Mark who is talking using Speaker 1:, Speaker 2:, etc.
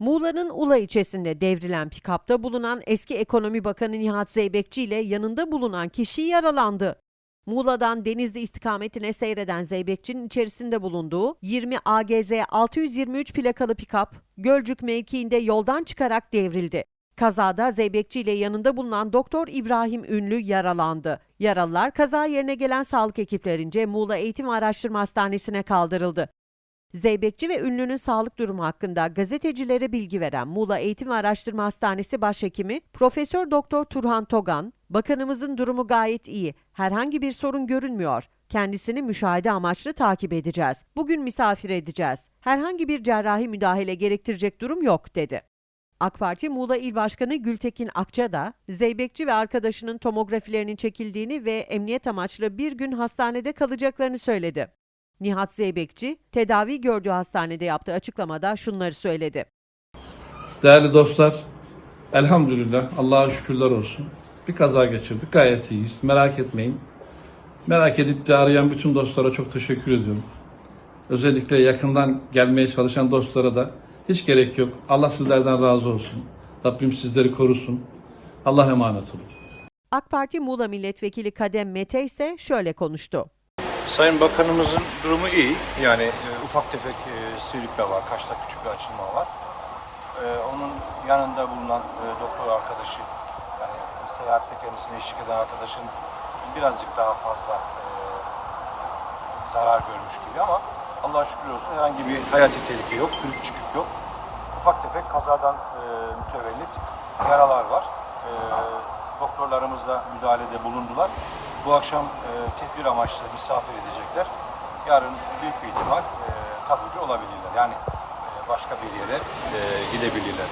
Speaker 1: Muğla'nın Ula ilçesinde devrilen pikapta bulunan eski Ekonomi Bakanı Nihat Zeybekçi ile yanında bulunan kişi yaralandı. Muğla'dan Denizli istikametine seyreden Zeybekçi'nin içerisinde bulunduğu 20 AGZ 623 plakalı pikap Gölcük mevkiinde yoldan çıkarak devrildi. Kazada Zeybekçi ile yanında bulunan Doktor İbrahim Ünlü yaralandı. Yaralılar kaza yerine gelen sağlık ekiplerince Muğla Eğitim Araştırma Hastanesi'ne kaldırıldı. Zeybekçi ve ünlünün sağlık durumu hakkında gazetecilere bilgi veren Muğla Eğitim ve Araştırma Hastanesi Başhekimi Profesör Doktor Turhan Togan, "Bakanımızın durumu gayet iyi. Herhangi bir sorun görünmüyor. Kendisini müşahede amaçlı takip edeceğiz. Bugün misafir edeceğiz. Herhangi bir cerrahi müdahale gerektirecek durum yok." dedi. AK Parti Muğla İl Başkanı Gültekin Akça da Zeybekçi ve arkadaşının tomografilerinin çekildiğini ve emniyet amaçlı bir gün hastanede kalacaklarını söyledi. Nihat Zeybekçi, tedavi gördüğü hastanede yaptığı açıklamada şunları söyledi.
Speaker 2: Değerli dostlar, elhamdülillah Allah'a şükürler olsun. Bir kaza geçirdik, gayet iyiyiz. Merak etmeyin. Merak edip de arayan bütün dostlara çok teşekkür ediyorum. Özellikle yakından gelmeye çalışan dostlara da hiç gerek yok. Allah sizlerden razı olsun. Rabbim sizleri korusun. Allah emanet olun.
Speaker 1: AK Parti Muğla Milletvekili Kadem Mete ise şöyle konuştu.
Speaker 3: Sayın Bakanımızın durumu iyi. Yani e, ufak tefek e, sivrilme var, kaşta küçük bir açılma var. E, onun yanında bulunan e, doktor arkadaşı, yani seyahatte kendisine eşlik eden arkadaşın birazcık daha fazla e, zarar görmüş gibi ama Allah'a şükür olsun herhangi bir hayati tehlike yok, kırık çıkık yok. Ufak tefek kazadan e, mütevellit yaralar var. E, doktorlarımız da müdahalede bulundular. Bu akşam e, tedbir amaçlı misafir edecekler. Yarın büyük bir ihtimal e, taburcu olabilirler. Yani e, başka bir yere e, gidebilirler.